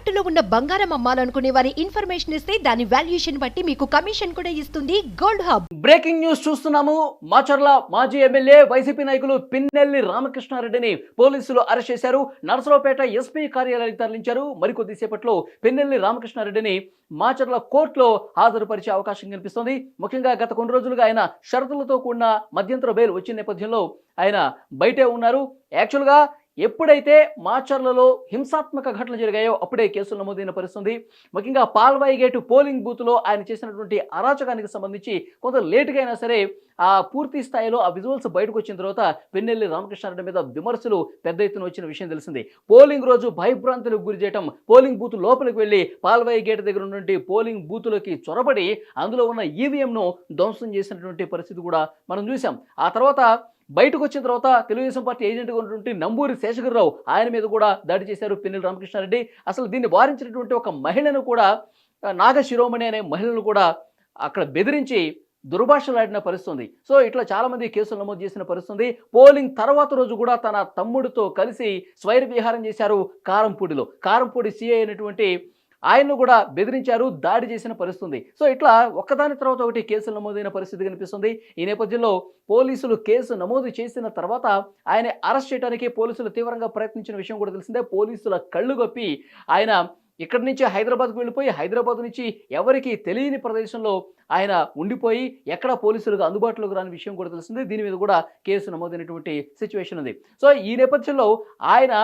తాకట్టులో ఉన్న బంగారం అమ్మాలనుకునే వారి ఇన్ఫర్మేషన్ ఇస్తే దాని వాల్యుయేషన్ బట్టి మీకు కమిషన్ కూడా ఇస్తుంది గోల్డ్ హబ్. బ్రేకింగ్ న్యూస్ చూస్తున్నాము. మాచర్ల మాజీ ఎమ్మెల్యే వైసీపీ నాయకులు పిన్నెల్లి రామకృష్ణారెడ్డిని పోలీసులు అరెస్ట్ చేశారు. నర్సరావుపేట ఎస్పీ కార్యాలయానికి తరలించారు. మరికొద్దిసేపట్లో పిన్నెల్లి రామకృష్ణారెడ్డిని మాచర్ల కోర్టులో హాజరుపరిచే అవకాశం కనిపిస్తోంది. ముఖ్యంగా గత కొన్ని రోజులుగా ఆయన షరతులతో కూడిన మధ్యంతర బెయిల్ వచ్చిన నేపథ్యంలో ఆయన బయటే ఉన్నారు. యాక్చువల్గా ఎప్పుడైతే మాచర్లలో హింసాత్మక ఘటనలు జరిగాయో అప్పుడే కేసులు నమోదైన పరిస్థితుంది. ముఖ్యంగా పాల్వాయి గేటు పోలింగ్ బూత్లో ఆయన చేసినటువంటి అరాచకానికి సంబంధించి కొంత లేటుగా అయినా సరే ఆ పూర్తి స్థాయిలో ఆ విజువల్స్ బయటకు వచ్చిన తర్వాత పెన్నెల్లి రామకృష్ణారెడ్డి మీద విమర్శలు పెద్ద ఎత్తున వచ్చిన విషయం తెలిసింది. పోలింగ్ రోజు భయభ్రాంతులకు గురి చేయటం పోలింగ్ బూత్ లోపలికి వెళ్ళి పాల్వాయి గేట్ దగ్గర ఉన్నటువంటి పోలింగ్ బూతులకి చొరబడి అందులో ఉన్న ఈవీఎంను ధ్వంసం చేసినటువంటి పరిస్థితి కూడా మనం చూసాం ఆ తర్వాత బయటకు వచ్చిన తర్వాత తెలుగుదేశం పార్టీ ఏజెంట్గా ఉన్నటువంటి నంబూరి శేషగిరిరావు ఆయన మీద కూడా దాడి చేశారు పిన్నెల రామకృష్ణారెడ్డి. అసలు దీన్ని వారించినటువంటి ఒక మహిళను కూడా నాగశిరోమణి అనే మహిళను కూడా అక్కడ బెదిరించి దుర్భాషలాడిన పరిస్థితుంది. సో ఇట్లా చాలామంది కేసులు నమోదు చేసిన పరిస్థితుంది. పోలింగ్ తర్వాత రోజు కూడా తన తమ్ముడితో కలిసి స్వైర విహారం చేశారు కారంపూడిలో. కారంపూడి సిఐ అయినటువంటి ఆయన్ను కూడా బెదిరించారు దాడి చేసిన పరిస్థితుంది. సో ఇట్లా ఒక్కదాని తర్వాత ఒకటి కేసులు నమోదైన పరిస్థితి కనిపిస్తుంది. ఈ నేపథ్యంలో పోలీసులు కేసు నమోదు చేసిన తర్వాత ఆయన అరెస్ట్ చేయడానికి పోలీసులు తీవ్రంగా ప్రయత్నించిన విషయం కూడా తెలిసిందే. పోలీసుల కళ్ళు గొప్పి ఆయన ఇక్కడి నుంచి హైదరాబాద్కు వెళ్ళిపోయి హైదరాబాద్ నుంచి ఎవరికి తెలియని ప్రదేశంలో ఆయన ఉండిపోయి ఎక్కడ పోలీసులకు అందుబాటులోకి రాని విషయం కూడా తెలిసింది. దీని మీద కూడా కేసు నమోదైనటువంటి సిచ్యువేషన్ ఉంది. సో ఈ నేపథ్యంలో ఆయన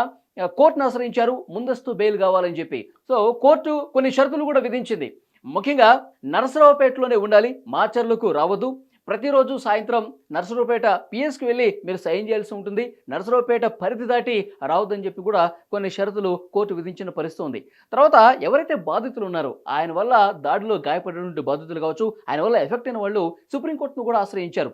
కోర్టును ఆశ్రయించారు ముందస్తు బెయిల్ కావాలని చెప్పి. సో కోర్టు కొన్ని షరతులు కూడా విధించింది. ముఖ్యంగా నరసరావుపేటలోనే ఉండాలి మాచర్లకు రావద్దు. ప్రతిరోజు సాయంత్రం నరసరావుపేట పిఎస్కి వెళ్ళి మీరు సైన్ చేయాల్సి ఉంటుంది. నరసరావుపేట పరిధి దాటి రావద్దని చెప్పి కూడా కొన్ని షరతులు కోర్టు విధించిన పరిస్థితి ఉంది. తర్వాత ఎవరైతే బాధితులు ఉన్నారో ఆయన వల్ల దాడిలో గాయపడినటువంటి బాధితులు కావచ్చు ఆయన వల్ల ఎఫెక్ట్ అయిన వాళ్ళు సుప్రీంకోర్టును కూడా ఆశ్రయించారు.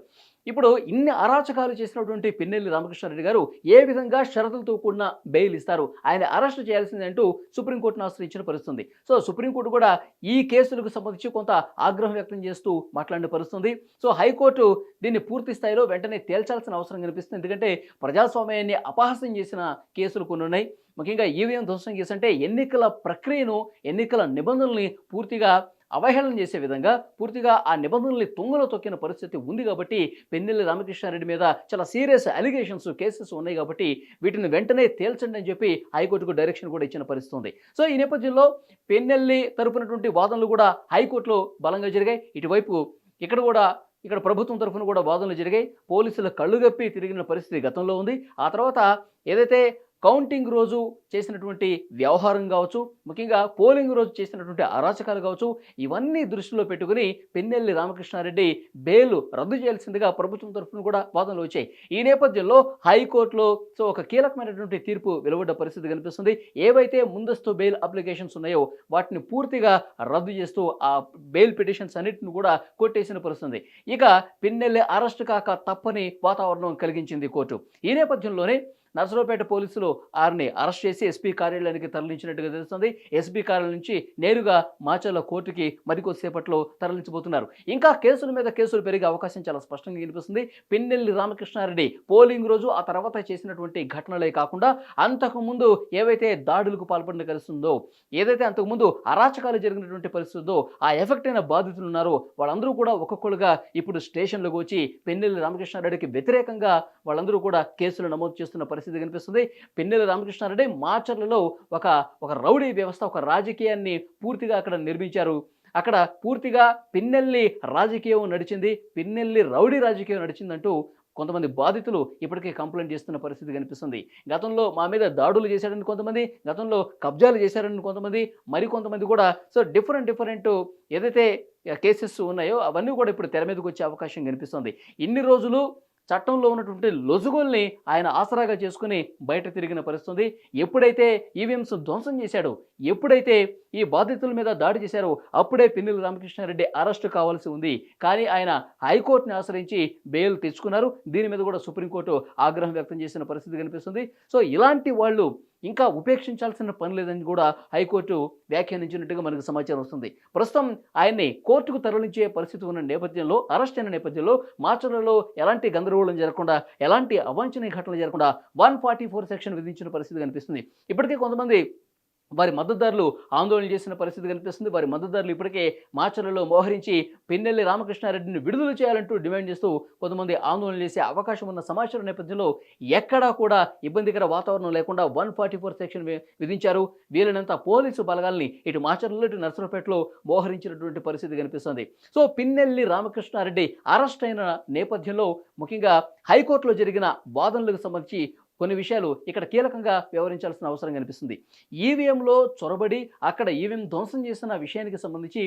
ఇప్పుడు ఇన్ని అరాచకాలు చేసినటువంటి పిన్నెల్లి రామకృష్ణారెడ్డి గారు ఏ విధంగా షరతులతో కూడిన బెయిల్ ఇస్తారు? ఆయన అరెస్ట్ చేయాల్సిందంటూ సుప్రీంకోర్టును ఆశ్రయించిన పరిస్థితుంది. సో సుప్రీంకోర్టు కూడా ఈ కేసులకు సంబంధించి కొంత ఆగ్రహం వ్యక్తం చేస్తూ మాట్లాడిన పరిస్థితుంది. సో హైకోర్టు దీన్ని పూర్తి స్థాయిలో వెంటనే తేల్చాల్సిన అవసరం కనిపిస్తుంది. ఎందుకంటే ప్రజాస్వామ్యాన్ని అపహాస్యం చేసిన కేసులు కొన్ని ఉన్నాయి. ముఖ్యంగా ఈవీఎం ధ్వంసం కేసు అంటే ఎన్నికల ప్రక్రియను ఎన్నికల నిబంధనల్ని పూర్తిగా అవహేళన చేసే విధంగా పూర్తిగా ఆ నిబంధనల్ని తుంగలో తొక్కిన పరిస్థితి ఉంది కాబట్టి పెన్నెల్లి రామకృష్ణారెడ్డి మీద చాలా సీరియస్ అలిగేషన్స్ కేసెస్ ఉన్నాయి కాబట్టి వీటిని వెంటనే తేల్చండి అని చెప్పి హైకోర్టుకు డైరెక్షన్ కూడా ఇచ్చిన పరిస్థితి ఉంది సో ఈ నేపథ్యంలో పెన్నెల్లి తరపునటువంటి వాదనలు కూడా హైకోర్టులో బలంగా జరిగాయి. ఇటువైపు ఇక్కడ కూడా ఇక్కడ ప్రభుత్వం తరఫున కూడా వాదనలు జరిగాయి. పోలీసుల కళ్ళు గప్పి తిరిగిన పరిస్థితి గతంలో ఉంది. ఆ తర్వాత ఏదైతే కౌంటింగ్ రోజు చేసినటువంటి వ్యవహారం కావచ్చు ముఖ్యంగా పోలింగ్ రోజు చేసినటువంటి అరాచకాలు కావచ్చు ఇవన్నీ దృష్టిలో పెట్టుకుని పెన్నెల్లి రామకృష్ణారెడ్డి బెయిల్ రద్దు చేయాల్సిందిగా ప్రభుత్వం తరఫున కూడా వాదనలు వచ్చాయి. ఈ నేపథ్యంలో హైకోర్టులో సో ఒక కీలకమైనటువంటి తీర్పు వెలువడ్డ పరిస్థితి కనిపిస్తుంది. ఏవైతే ముందస్తు బెయిల్ అప్లికేషన్స్ ఉన్నాయో వాటిని పూర్తిగా రద్దు చేస్తూ ఆ బెయిల్ పిటిషన్స్ అన్నిటిని కూడా కొట్టేసిన పరిస్థితుంది. ఇక పిన్నెల్లి అరెస్ట్ కాక తప్పని వాతావరణం కలిగించింది కోర్టు. ఈ నేపథ్యంలోనే నర్సరావుపేట పోలీసులు ఆరిని అరెస్ట్ చేసి ఎస్పీ కార్యాలయానికి తరలించినట్టుగా తెలుస్తుంది. ఎస్పీ కార్యాలయం నుంచి నేరుగా మాచర్ల కోర్టుకి మరికొద్దిసేపట్లో తరలించబోతున్నారు. ఇంకా కేసుల మీద కేసులు పెరిగే అవకాశం చాలా స్పష్టంగా కనిపిస్తుంది. పిన్నెల్లి రామకృష్ణారెడ్డి పోలింగ్ రోజు ఆ తర్వాత చేసినటువంటి ఘటనలే కాకుండా అంతకుముందు ఏవైతే దాడులకు పాల్పడిన కలుస్తుందో ఏదైతే అంతకుముందు అరాచకాలు జరిగినటువంటి పరిస్థితుందో ఆ ఎఫెక్ట్ అయిన బాధితులు ఉన్నారో వాళ్ళందరూ కూడా ఒక్కొక్కరుగా ఇప్పుడు స్టేషన్లకు వచ్చి పెన్నెల్లి రామకృష్ణారెడ్డికి వ్యతిరేకంగా వాళ్ళందరూ కూడా కేసులు నమోదు చేస్తున్న పరిస్థితి కనిపిస్తుంది. పిన్నెల రామకృష్ణారెడ్డి మాచర్లలో ఒక ఒక రౌడీ వ్యవస్థ ఒక రాజకీయాన్ని పూర్తిగా అక్కడ నిర్మించారు. అక్కడ పూర్తిగా పిన్నెల్లి రాజకీయం నడిచింది. పిన్నెల్లి రౌడీ రాజకీయం నడిచిందంటూ కొంతమంది బాధితులు ఇప్పటికే కంప్లైంట్ చేస్తున్న పరిస్థితి కనిపిస్తుంది. గతంలో మా మీద దాడులు చేశారని కొంతమంది గతంలో కబ్జాలు చేశారని కొంతమంది మరికొంతమంది కూడా. సో డిఫరెంట్ డిఫరెంట్ ఏదైతే కేసెస్ ఉన్నాయో అవన్నీ కూడా ఇప్పుడు తెర మీదకి వచ్చే అవకాశం కనిపిస్తుంది. ఇన్ని రోజులు చట్టంలో ఉన్నటువంటి లొజుగుల్ని ఆయన ఆసరాగా చేసుకుని బయట తిరిగిన పరిస్థితుంది. ఎప్పుడైతే ఈవీఎంస్ ధ్వంసం చేశాడో ఎప్పుడైతే ఈ బాధితుల మీద దాడి చేశారో అప్పుడే పిన్నెల రామకృష్ణారెడ్డి అరెస్టు కావాల్సి ఉంది. కానీ ఆయన హైకోర్టుని ఆశ్రయించి బెయిల్ తెచ్చుకున్నారు. దీని మీద కూడా సుప్రీంకోర్టు ఆగ్రహం వ్యక్తం చేసిన పరిస్థితి కనిపిస్తుంది. సో ఇలాంటి వాళ్ళు ఇంకా ఉపేక్షించాల్సిన పని లేదని కూడా హైకోర్టు వ్యాఖ్యానించినట్టుగా మనకు సమాచారం వస్తుంది. ప్రస్తుతం ఆయన్ని కోర్టుకు తరలించే పరిస్థితి ఉన్న నేపథ్యంలో అరెస్ట్ అయిన నేపథ్యంలో మార్చర్లలో ఎలాంటి గందరగోళం జరగకుండా ఎలాంటి అవాంఛనీయ ఘటనలు జరగకుండా వన్ ఫార్టీ ఫోర్ సెక్షన్ విధించిన పరిస్థితి కనిపిస్తుంది. ఇప్పటికే కొంతమంది వారి మద్దతుదారులు ఆందోళన చేసిన పరిస్థితి కనిపిస్తుంది. వారి మద్దతుదారులు ఇప్పటికే మాచర్లలో మోహరించి పిన్నెల్లి రామకృష్ణారెడ్డిని విడుదల చేయాలంటూ డిమాండ్ చేస్తూ కొంతమంది ఆందోళన చేసే అవకాశం ఉన్న సమాచారం నేపథ్యంలో ఎక్కడా కూడా ఇబ్బందికర వాతావరణం లేకుండా వన్ ఫార్టీ ఫోర్ సెక్షన్ విధించారు. వీలైనంత పోలీసు బలగాల్ని ఇటు మాచర్లలో ఇటు నర్సరావుపేటలో మోహరించినటువంటి పరిస్థితి కనిపిస్తుంది. సో పిన్నెల్లి రామకృష్ణారెడ్డి అరెస్ట్ అయిన నేపథ్యంలో ముఖ్యంగా హైకోర్టులో జరిగిన వాదనలకు సంబంధించి కొన్ని విషయాలు ఇక్కడ కీలకంగా వ్యవహరించాల్సిన అవసరం కనిపిస్తుంది. ఈవీఎంలో చొరబడి అక్కడ ఈవీఎం ధ్వంసం చేసిన విషయానికి సంబంధించి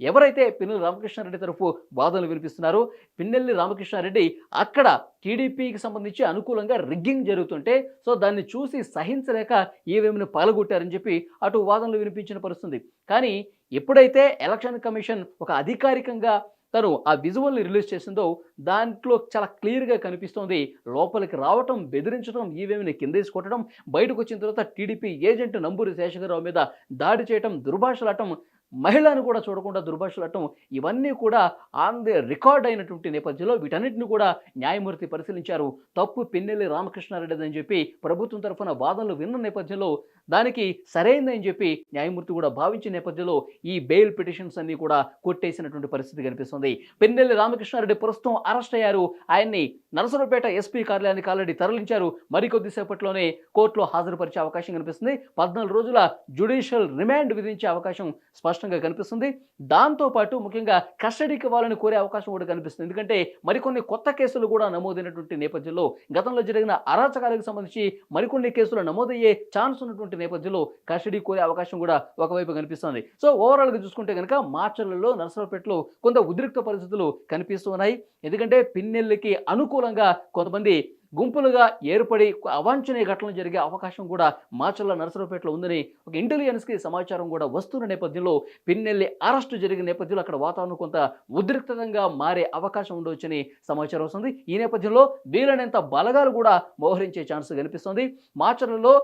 ఎవరైతే పిన్నెల్లి రామకృష్ణారెడ్డి తరఫు వాదనలు వినిపిస్తున్నారో పిన్నెల్లి రామకృష్ణారెడ్డి అక్కడ టీడీపీకి సంబంధించి అనుకూలంగా రిగ్గింగ్ జరుగుతుంటే సో దాన్ని చూసి సహించలేక ఈవీఎంని పాల్గొట్టారని చెప్పి అటు వాదనలు వినిపించిన పరుస్తుంది కానీ ఎప్పుడైతే ఎలక్షన్ కమిషన్ ఒక అధికారికంగా తను ఆ విజువల్ని రిలీజ్ చేసిందో దాంట్లో చాలా క్లియర్గా కనిపిస్తోంది. లోపలికి రావటం బెదిరించడం ఈవీఎంని కిందేసి కొట్టడం బయటకు వచ్చిన తర్వాత టీడీపీ ఏజెంట్ నంబూరి శేషగరావు మీద దాడి చేయటం దుర్భాషలాటం మహిళను కూడా చూడకుండా దుర్భాషలటం ఇవన్నీ కూడా ఆన్ ది రికార్డ్ అయినటువంటి నేపథ్యంలో వీటన్నిటిని కూడా న్యాయమూర్తి పరిశీలించారు. తప్పు పిన్నెల్లి రామకృష్ణారెడ్డి అని చెప్పి ప్రభుత్వం తరఫున వాదనలు విన్న నేపథ్యంలో దానికి సరైందని చెప్పి న్యాయమూర్తి కూడా భావించిన నేపథ్యంలో ఈ బెయిల్ పిటిషన్స్ అన్ని కూడా కొట్టేసినటువంటి పరిస్థితి కనిపిస్తుంది. పిన్నెల్లి రామకృష్ణారెడ్డి ప్రస్తుతం అరెస్ట్ అయ్యారు. ఆయన్ని నరసరావుపేట ఎస్పీ కార్యాలయానికి ఆల్రెడీ తరలించారు. మరికొద్దిసేపట్లోనే కోర్టులో హాజరుపరిచే అవకాశం కనిపిస్తుంది. పద్నాలుగు రోజుల జ్యుడిషియల్ రిమాండ్ విధించే అవకాశం స్పష్టంగా కనిపిస్తుంది. దాంతోపాటు ముఖ్యంగా కస్టడీకి ఇవ్వాలని కోరే అవకాశం కూడా కనిపిస్తుంది. ఎందుకంటే మరికొన్ని కొత్త కేసులు కూడా నమోదైనటువంటి నేపథ్యంలో గతంలో జరిగిన అరాచకాలకు సంబంధించి మరికొన్ని కేసులు నమోదయ్యే ఛాన్స్ ఉన్నటువంటి నేపథ్యంలో కస్టడీ కోరే అవకాశం కూడా ఒకవైపు కనిపిస్తుంది. సో ఓవరాల్గా చూసుకుంటే కనుక మార్చర్లలో నరసరావుపేటలో కొంత ఉద్రిక్త పరిస్థితులు కనిపిస్తున్నాయి ఎందుకంటే పిన్నెల్లికి అనుకూలంగా కొంతమంది గుంపులుగా ఏర్పడి అవాంఛనీయ ఘటనలు జరిగే అవకాశం కూడా మాచర్ల నరసరావుపేటలో ఉందని ఒక ఇంటెలిజెన్స్కి సమాచారం కూడా వస్తున్న నేపథ్యంలో పిన్నెల్లి అరెస్టు జరిగిన నేపథ్యంలో అక్కడ వాతావరణం కొంత ఉద్రిక్తంగా మారే అవకాశం ఉండవచ్చని సమాచారం వస్తుంది. ఈ నేపథ్యంలో వీలైనంత బలగాలు కూడా మోహరించే ఛాన్స్ కనిపిస్తుంది. మాచర్లలో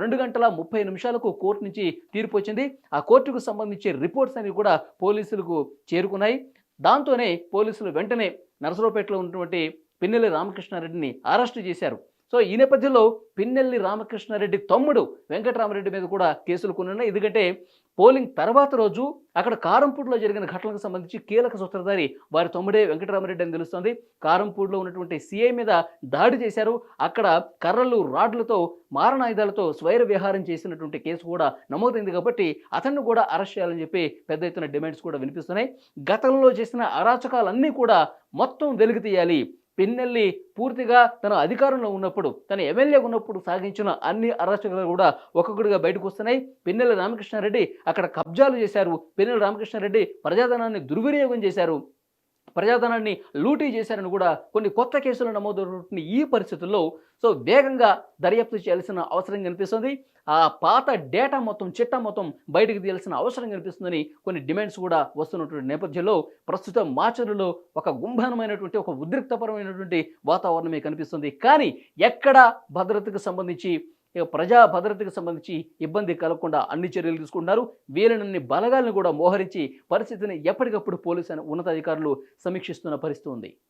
రెండు గంటల ముప్పై నిమిషాలకు కోర్టు నుంచి తీర్పు వచ్చింది. ఆ కోర్టుకు సంబంధించి రిపోర్ట్స్ అనేవి కూడా పోలీసులకు చేరుకున్నాయి. దాంతోనే పోలీసులు వెంటనే నరసరావుపేటలో ఉన్నటువంటి పిన్నెల్లి రామకృష్ణారెడ్డిని అరెస్టు చేశారు. సో ఈ నేపథ్యంలో పిన్నెల్లి రామకృష్ణారెడ్డి తమ్ముడు వెంకటరామరెడ్డి మీద కూడా కేసులు కొన్ని ఎందుకంటే పోలింగ్ తర్వాత రోజు అక్కడ కారంపూడిలో జరిగిన ఘటనలకు సంబంధించి కీలక సూత్రధారి వారి తమ్ముడే వెంకటరామరెడ్డి అని తెలుస్తోంది. కారంపూడిలో ఉన్నటువంటి సీఐ మీద దాడి చేశారు. అక్కడ కర్రలు రాడ్లతో మారణాయుధాలతో స్వైర విహారం చేసినటువంటి కేసు కూడా నమోదైంది కాబట్టి అతన్ని కూడా అరెస్ట్ చేయాలని చెప్పి పెద్ద ఎత్తున డిమాండ్స్ కూడా వినిపిస్తున్నాయి. గతంలో చేసిన అరాచకాలన్నీ కూడా మొత్తం వెలుగు తీయాలి పిన్నెల్లి పూర్తిగా తన అధికారంలో ఉన్నప్పుడు తన ఎమ్మెల్యే ఉన్నప్పుడు సాగించిన అన్ని అరాచకాలు కూడా ఒక్కొక్కటిగా బయటకు వస్తున్నాయి. పిన్నెల్లి రామకృష్ణారెడ్డి అక్కడ కబ్జాలు చేశారు. పిన్నెల్లి రామకృష్ణారెడ్డి ప్రజాధనాన్ని దుర్వినియోగం చేశారు. ప్రజాధనాన్ని లూటీ చేశారని కూడా కొన్ని కొత్త కేసులు నమోదవుతున్న ఈ పరిస్థితుల్లో సో వేగంగా దర్యాప్తు చేయాల్సిన అవసరం కనిపిస్తుంది. ఆ పాత డేటా మొత్తం చిట్టా మొత్తం బయటకు తీయాల్సిన అవసరం కనిపిస్తుందని కొన్ని డిమాండ్స్ కూడా వస్తున్నటువంటి నేపథ్యంలో ప్రస్తుతం మాచరులో ఒక గుంభనమైనటువంటి ఒక ఉద్రిక్తపరమైనటువంటి వాతావరణమే కనిపిస్తుంది. కానీ ఎక్కడ భద్రతకు సంబంధించి ఇక ప్రజా భద్రతకు సంబంధించి ఇబ్బంది కలగకుండా అన్ని చర్యలు తీసుకుంటున్నారు. వీలైనన్ని బలగాలను కూడా మోహరించి పరిస్థితిని ఎప్పటికప్పుడు పోలీసు ఉన్నతాధికారులు సమీక్షిస్తున్న పరిస్థితి ఉంది.